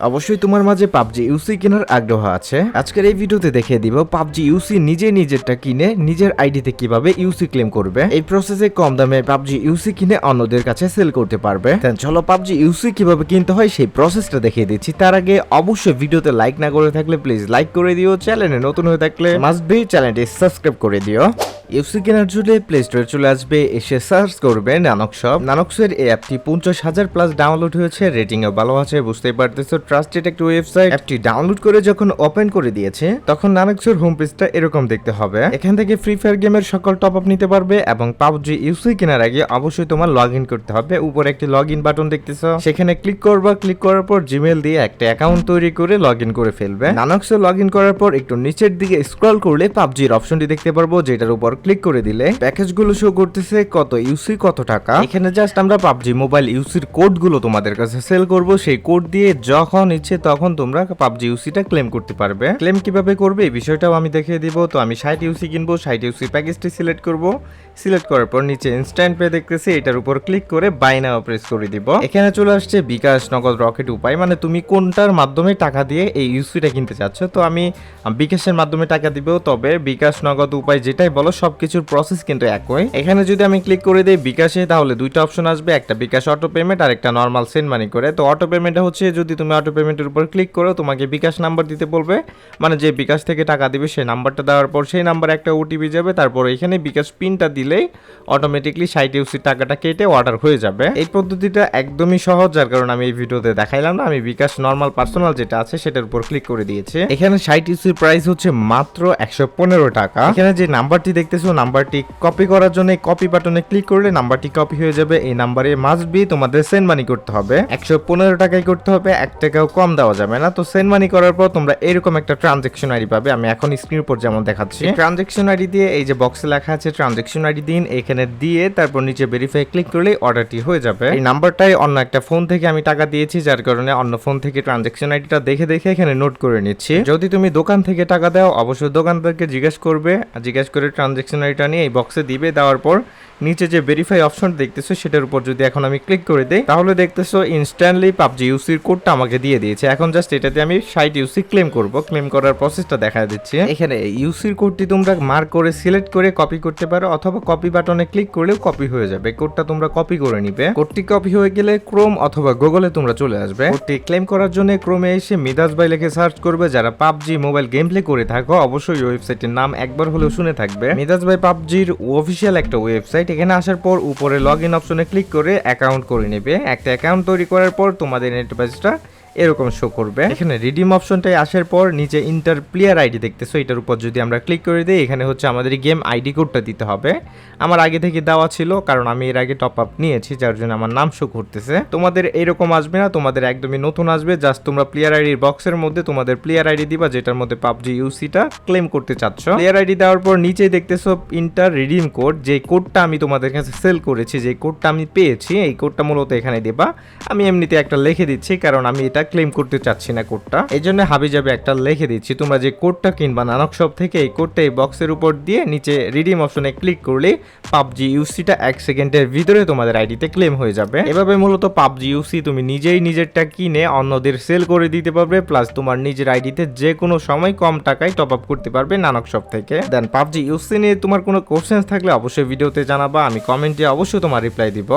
অবশ্যই তোমার মাঝে পাবজি ইউসি কেনার আগ্রহ আছে। আজকের এই ভিডিওতে দেখিয়ে দিব, পাবজি ইউসি নিজে নিজেরটা কিনে নিজের আইডিতে কীভাবে ইউসি ক্লেম করবে। এই প্রসেসে কম দামে পাবজি ইউসি কিনে অন্যদের কাছে সেল করতে পারবে। চলো পাবজি ইউসি কীভাবে কিনতে হয় সেই প্রসেসটা দেখিয়ে দিচ্ছি। তার আগে অবশ্যই ভিডিওতে লাইক না করে থাকলে প্লিজ লাইক করে দিও। চ্যানেলে নতুন হয়ে থাকলে মাস্ট বি চ্যানেলটি সাবস্ক্রাইব করে দিও। ইউসি কেনার জন্য প্লে স্টোরে চলে আসবে, এসে সার্চ করবে নানক শপ নানকসের এই অ্যাপটি পঞ্চাশ হাজার প্লাস ডাউনলোড হয়েছে রেটিং ও ভালো আছে, বুঝতেই পারতেছো ট্রাস্টেড একটি ওয়েবসাইট অ্যাপটি ডাউনলোড করে যখন ওপেন করে দিয়েছে, তখন নানকসের হোম পেজটা এরকম দেখতে হবে। এখান থেকে ফ্রি ফায়ার গেমের সকল টপ আপ নিতে পারবে এবং পাবজি ইউসি কেনার আগে অবশ্যই তোমার লগ ইন করতে হবে। উপরে একটি লগ ইন বাটন দেখতেছো। সেখানে ক্লিক করবা ক্লিক করার পর জিমেল দিয়ে একটা অ্যাকাউন্ট তৈরি করে লগ ইন করে ফেলবে। নানক্সে লগ ইন করার পর একটু নিচের দিকে স্ক্রল করলে পাবজির অপশনটি দেখতে পারব, যেটার উপর ক্লিক করে দিলে প্যাকেজগুলো শো করতেছে কত ইউসি কত টাকা। এখানে জাস্ট আমরা পাবজি মোবাইল ইউসির কোডগুলো তোমাদের কাছে সেল করব। সেই কোড দিয়ে যখন ইচ্ছে তখন তোমরা পাবজি ইউসিটা ক্লেম করতে পারবে। ক্লেম কীভাবে করবে এই বিষয়টাও আমি দেখিয়ে দিব। তো আমি ষাট ইউসি কিনবো, ষাট ইউসি প্যাকেজটি সিলেক্ট করব। সিলেক্ট করার পর নিচে ইনস্ট্যান্ট পে দেখতেছি, এটার উপর ক্লিক করে বাই নাও প্রেস করে দিব। এখানে চলে আসছে বিকাশ নগদ রকেট উপায় মানে তুমি কোনটার মাধ্যমে টাকা দিয়ে এই ইউসিটা কিনতে চাচ্ছ? তো আমি বিকাশের মাধ্যমে টাকা দিব, তবে বিকাশ নগদ উপায় যেটাই বলো সবকিছুর প্রসেস কিন্তু একই। এখানে যদি আমি ক্লিক করে দিই বিকাশে, তাহলে দুইটা অপশন আসবে, একটা বিকাশ অটো পেমেন্ট আর একটা নর্মাল সেন্ড মানি করে। তো অটো পেমেন্টটা হচ্ছে, যদি তুমি অটো পেমেন্টের উপর ক্লিক করো, তোমাকে বিকাশ নাম্বার দিতে বলবে। মানে যে বিকাশ থেকে টাকা দিবে, সেই নাম্বারটা দেওয়ার পর সেই নাম্বারে একটা ওটিপি যাবে। তারপর এখানে বিকাশ পিনটা দিলেই অটোমেটিকলি ষাট ইউসির টাকাটা কেটে অর্ডার হয়ে যাবে। এই পদ্ধতিটা একদমই সহজ, যার কারণে আমি এই ভিডিওতে দেখাইলাম না। আমি বিকাশ নর্মাল পার্সোনাল যেটা আছে, সেটার উপর ক্লিক করে দিয়েছি। এখানে ষাট ইউসির প্রাইস হচ্ছে মাত্র একশো পনেরো টাকা। এখানে যে নাম্বারটি দেখতেছো, নাম্বারটি কপি করার জন্য কপি বাটনে ক্লিক করলে নাম্বারটি কপি হয়ে যাবে। এই নাম্বারে মাস্ট বি তোমাদের সেন্ড মানি করতে হবে। একশো পনেরো টাকায় করতে হবে, এক টাকাও কম দেওয়া যাবে না। তো সেন্ড মানি করার পর তোমরা এরকম একটা ট্রানজেকশন আইডি পাবে। আমি এখন স্ক্রিন উপর যেমন দেখাচ্ছি। ট্রানজেকশন আইডি দিয়ে এই যে বক্সে লেখা আছে ট্রানজেকশন আইডি দিন। এখানে দিয়ে তারপর নিচে ভেরিফাই ক্লিক করলে অর্ডারটি হয়ে যাবে। এই নাম্বারটাই অন্য একটা ফোন থেকে আমি টাকা দিয়েছি, যার কারণে অন্য ফোন থেকে ট্রানজেকশন আইডিটা দেখে দেখে এখানে নোট করে নিচ্ছি। যদি তুমি দোকান থেকে টাকা দাও, অবশ্যই দোকানদারকে জিজ্ঞেস করবে। জিজ্ঞেস করে ট্রানজেকশন আইডিটা নিয়ে এই বক্সে দিবে, দেওয়ার পর নিচে যে ভেরিফাই অপশন দেখতেছো, সেটার উপর যদি এখন আমি ক্লিক করে দেই, তাহলে দেখতেছো ইনস্ট্যান্টলি পাবজি ইউসির কোডটা আমাকে দিয়ে দিয়েছে। এখন জাস্ট এটাতে আমি ষাট ইউসি ক্লেম করব। ক্লেম করার প্রসেসটা দেখা দিচ্ছে। এখানে ইউসির কোডটি তোমরা মার্ক করে সিলেক্ট করে কপি করতে পারো, অথবা কপি বাটনে ক্লিক করলেও কপি হয়ে যাবে। কোডটা তোমরা কপি করে নিবে। কোডটি কপি হয়ে গেলে ক্রোম অথবা গুগলে তোমরা চলে আসবে। কোডটি ক্লেম করার জন্য ক্রোমে এসে মিদাস বাই লিখে সার্চ করবে। যারা পাবজি মোবাইল গেম প্লে করে থাকো, অবশ্যই ওয়েবসাইটের নাম একবার হলেও শুনে থাকবে। মিদাস বাই পাবজির অফিসিয়াল একটা ওয়েবসাইট এখানে আসার পর উপরে লগ ইন অপশনে ক্লিক করে অ্যাকাউন্ট করে নেবে। একটা অ্যাকাউন্ট তৈরি করার পর তোমাদের নেটওয়ার্কটা এরকম শো করবে। এখানে রিডিম অপশনটাই আসার পর নিচে ইন্টার প্লেয়ার আইডি দেখতেছো, এটার উপর যদি আমরা ক্লিক করে দিই, এখানে হচ্ছে আমাদের গেম আইডি কোডটা দিতে হবে। আমার আগে থেকে দেওয়া ছিল, কারণ আমি এর আগে টপ আপ নিয়েছি, যার জন্য আমার নাম শো করতেছে তোমাদের এরকম আসবে না, তোমাদের একদমই নতুন আসবে জাস্ট তোমরা প্লেয়ার আইডির বক্সের মধ্যে তোমাদের প্লেয়ার আইডি দিবা, যেটার মধ্যে পাবজি ইউসিটা ক্লেম করতে চাচ্ছ। প্লেয়ার আইডি দেওয়ার পর নিচেই দেখতেছো ইন্টার রিডিম কোড যে কোডটা আমি তোমাদের কাছে সেল করেছি যে কোডটা আমি পেয়েছি, এই কোডটা মূলত এখানে দেবা। আমি এমনিতে একটা লিখে দিচ্ছি, কারণ আমি এটা ক্লেম করতে চাচ্ছি না কোডটা। এই জন্য হাবি যাবে একটা লিখে দিচ্ছি, তোমরা যে কোডটা কিনবা নানক শপ থেকে, এই কোডটা এই বক্সের উপর দিয়ে নিচে রিডিম অপশনে ক্লিক করলে পাবজি ইউসিটা এক সেকেন্ডের ভিতরে তোমাদের আইডিতে ক্লেম হয়ে যাবে। এভাবে মূলত পাবজি ইউসি তুমি নিজেই নিজেরটা কিনে অন্যদের সেল করে দিতে পারবে প্লাস তোমার নিজের আইডিতে যে কোনো সময় কম টাকায় টপ আপ করতে পারবে নানক শপ থেকে। দেন পাবজি ইউসি নিয়ে তোমার কোনো কোশ্চেন্স থাকলে অবশ্যই ভিডিওতে জানাবা, আমি কমেন্টে অবশ্যই তোমার রিপ্লাই দিব।